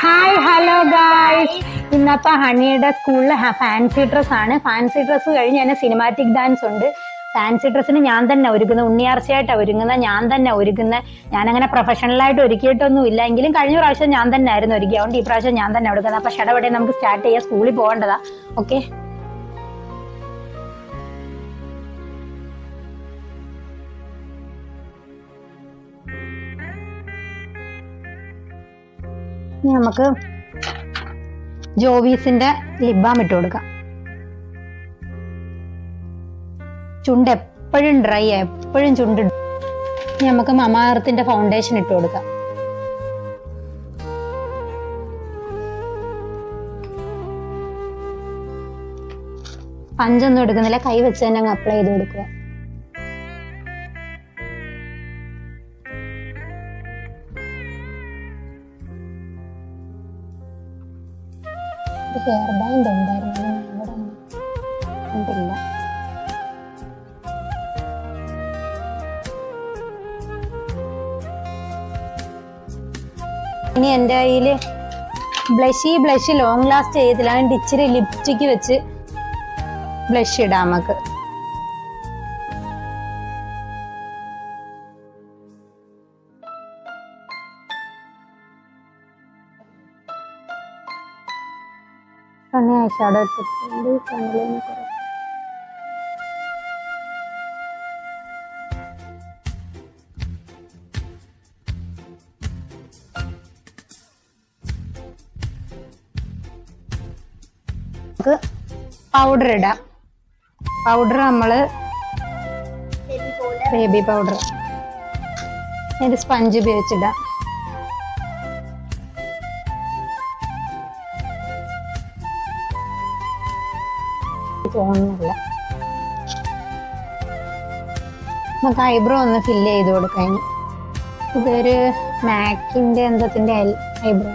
Hi hello guys ഇന്നപ്പോ ഹണിയുടെ സ്കൂളിൽ ഫാൻസി ഡ്രസ് ആണ്. ഫാൻസി ഡ്രസ്സ് കഴിഞ്ഞ് തന്നെ സിനിമാറ്റിക് ഡാൻസ് ഉണ്ട്. ഫാൻസി ഡ്രസ്സിന് ഞാൻ തന്നെ ഒരുക്കുന്നത് ഉണ്ണിയാർച്ചയായിട്ടാണ് ഒരുങ്ങുന്ന ഞാൻ തന്നെ ഒരുക്കുന്ന ഞാനങ്ങനെ പ്രൊഫഷണലായിട്ട് ഒരുക്കിയിട്ടൊന്നും ഇല്ല. എങ്കിലും കഴിഞ്ഞ പ്രാവശ്യം ഞാൻ തന്നെ ആയിരുന്നു ഒരുക്കി അതുകൊണ്ട് ഈ പ്രാവശ്യം ഞാൻ തന്നെ ഒടുക്കുന്നത് അപ്പൊ ഷടപടെ നമുക്ക് സ്റ്റാർട്ട് ചെയ്യാം. സ്കൂളിൽ പോകേണ്ടതാ. ഓക്കെ നമുക്ക് ജോവീസിന്റെ ലിബാം ഇട്ട് കൊടുക്കാം. ചുണ്ട് എപ്പോഴും ഡ്രൈ ആ എപ്പോഴും ചുണ്ട് ഇനി നമുക്ക് മമാർത്തിന്റെ ഫൗണ്ടേഷൻ ഇട്ട് കൊടുക്കാം. പഞ്ചൊന്നും എടുക്കുന്നില്ല കൈ വെച്ച് തന്നെ അങ്ങ് അപ്ലൈ ചെയ്ത് കൊടുക്കുക. ഒരു ഹെയർ ബാൻഡ് ഉണ്ടായിരുന്നു ഒന്നും കണ്ടില്ല. ഇനി എന്റെ കയ്യിൽ ബ്ലഷി ബ്ലഷ് ലോങ് ലാസ്റ്റ് ചെയ്തില്ല. അതിന്റെ ഇച്ചിരി ലിപ്സ്റ്റിക്ക് വെച്ച് ബ്ലഷ് ഇടാം നമുക്ക്. കണ്ണി ഐഷാഡോ ഇട്ടിട്ടുണ്ട് കുറച്ച് നമുക്ക് പൗഡർ ഇടാം. പൗഡർ നമ്മൾ ബേബി പൗഡർ ഇത് സ്പഞ്ച് ഉപയോഗിച്ചിടാം. തോന്നുന്നില്ല. നമുക്ക് ഐബ്രോ ഒന്ന് ഫില്ല് ചെയ്ത് കൊടുക്കാം ഇനി ഇതൊരു മാക്കിന്റെ എന്തത്തിന്റെ ഐബ്രോ.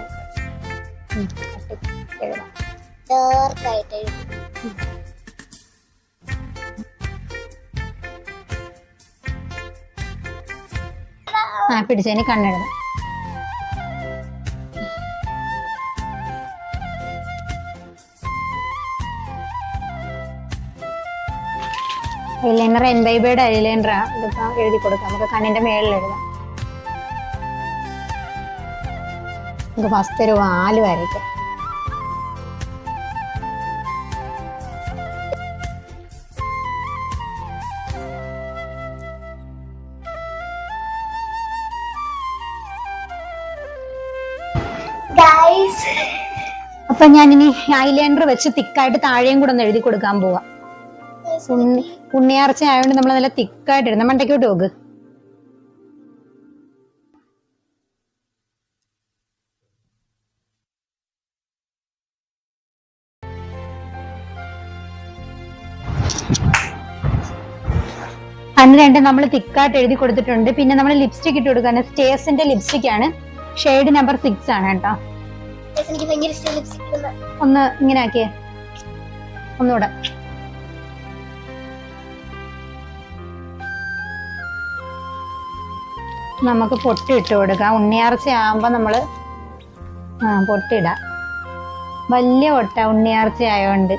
ആ പിടിച്ചതിന് കണ്ണെഴുതാം. ഐലൈനർ എൻബൈബയുടെ ഐലൈനറാ ഇതിപ്പോ എഴുതി കൊടുക്കാം. നമുക്ക് കണ്ണിന്റെ മേളിൽ എഴുതാം. നമുക്ക് ഫസ്റ്റ് ഒരു വാൽ വരയ്ക്കാം. അപ്പൊ ഞാനിനി ഐലൈനർ വെച്ച് തിക്കായിട്ട് താഴെയും കൂടെ ഒന്ന് എഴുതി കൊടുക്കാൻ പോവാ. ഉണ്ണിയാർച്ച ആയതുകൊണ്ട് നമ്മൾ നല്ല തിക്കായിട്ട് ഇടുന്ന മണ്ടയ്ക്കോട്ട് നോക്ക്. അന്ന് രണ്ട് നമ്മൾ തിക്കായിട്ട് എഴുതി കൊടുത്തിട്ടുണ്ട്. പിന്നെ നമ്മൾ ലിപ്സ്റ്റിക് ഇട്ട് കൊടുക്കാൻ സ്റ്റേസിന്റെ ലിപ്സ്റ്റിക് ആണ് ഷെയ്ഡ് നമ്പർ സിക്സ് ആണ് കേട്ടോ. ഒന്ന് ഇങ്ങനെ ആക്കിയേ. ഒന്നുകൂടെ. നമുക്ക് പൊട്ടിയിട്ട് കൊടുക്കാം. ഉണ്ണിയാർച്ച ആകുമ്പോൾ നമ്മൾ പൊട്ടിടാം. വലിയ പൊട്ട ഉണ്ണിയാർച്ച ആയതുകൊണ്ട്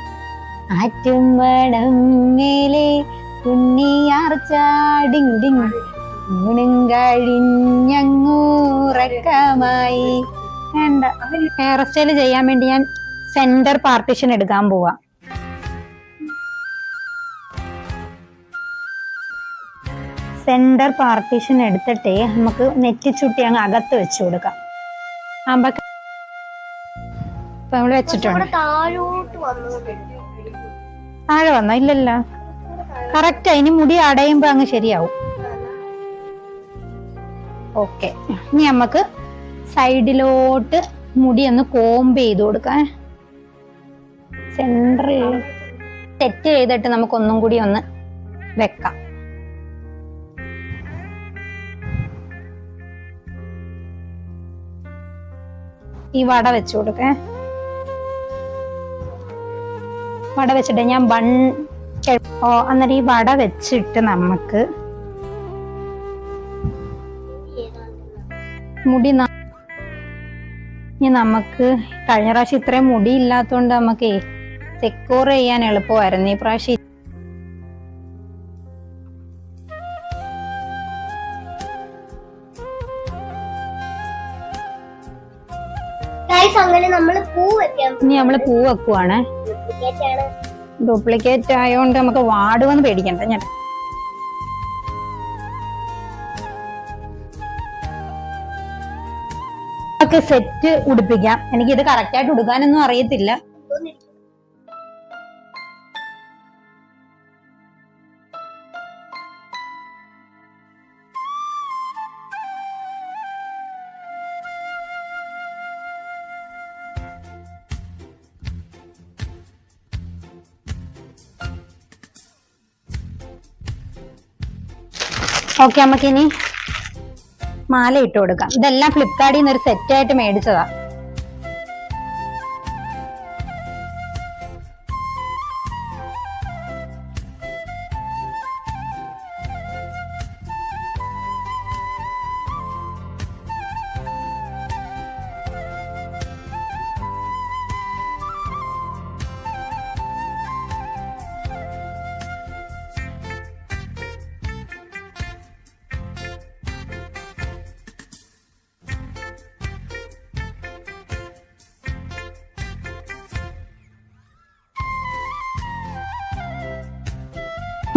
ഡിങ് ഹെയർ സ്റ്റൈൽ ചെയ്യാൻ വേണ്ടി ഞാൻ സെന്റർ പാർട്ടിഷൻ എടുക്കാൻ പോവാ. സെന്റർ പാർട്ടീഷൻ എടുത്തിട്ടേ നമുക്ക് നെറ്റി ചുട്ടി അങ്ങ് അകത്ത് വെച്ച് കൊടുക്കാം. നമ്മൾ വെച്ചിട്ടുണ്ട്. താഴോട്ട് വന്നു താഴെ വന്നോ? ഇല്ലല്ലോ. കറക്റ്റ് ഇനി മുടി അടയുമ്പോ അങ്ങ് ശരിയാവും. ഓക്കെ ഇനി നമുക്ക് സൈഡിലോട്ട് മുടി ഒന്ന് കോംബ് ചെയ്ത് കൊടുക്കാം. സെൻട്രൽ സെറ്റ് ചെയ്തിട്ട് നമുക്ക് ഒന്നും കൂടി ഒന്ന് വെക്കാം. ഈ വട വെച്ച് കൊടുക്കേ. വട വെച്ചിട്ട് ഞാൻ ബൺ ഓ അന്നേരം ഈ വട വെച്ചിട്ട് നമുക്ക് മുടി ഇനി നമുക്ക് കഴിഞ്ഞ പ്രാവശ്യം ഇത്രയും മുടി ഇല്ലാത്തതുകൊണ്ട് നമുക്ക് സെക്യൂർ ചെയ്യാൻ എളുപ്പമായിരുന്നു. ഈ പ്രാവശ്യം നമ്മൾ പൂ വെക്കാൻ ഇനി നമ്മൾ പൂ വെക്കുവാണ്. ഡ്യൂപ്ലിക്കേറ്റ് ആയതുകൊണ്ട് നമുക്ക് വാടുവെന്ന് പേടിക്കണ്ട ഞാൻ നമുക്ക് സെറ്റ് ഉടുപ്പിക്കാം. എനിക്കിത് കറക്റ്റ് ആയിട്ട് ഉടുക്കാനൊന്നും അറിയത്തില്ല. ഓക്കെ നമുക്കിനി മാല ഇട്ട് കൊടുക്കാം ഇതെല്ലാം ഫ്ലിപ്കാർട്ടിൽ നിന്ന് ഒരു സെറ്റ് ആയിട്ട്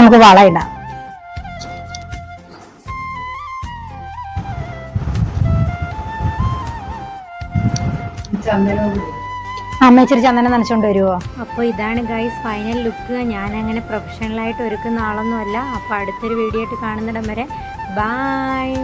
നമുക്ക് വള ഇടാം അമ്മ ഇച്ചിരി ചന്ദനം നനച്ചോണ്ട് വരുവോ? അപ്പോൾ ഇതാണ് ഗൈസ് ഫൈനൽ ലുക്ക് ഞാൻ അങ്ങനെ പ്രൊഫഷണൽ ആയിട്ട് ഒരുക്കുന്ന ആളൊന്നുമല്ല. അപ്പോൾ അടുത്തൊരു വീഡിയോ ആയിട്ട് കാണുന്നിടം വരെ. ബായ്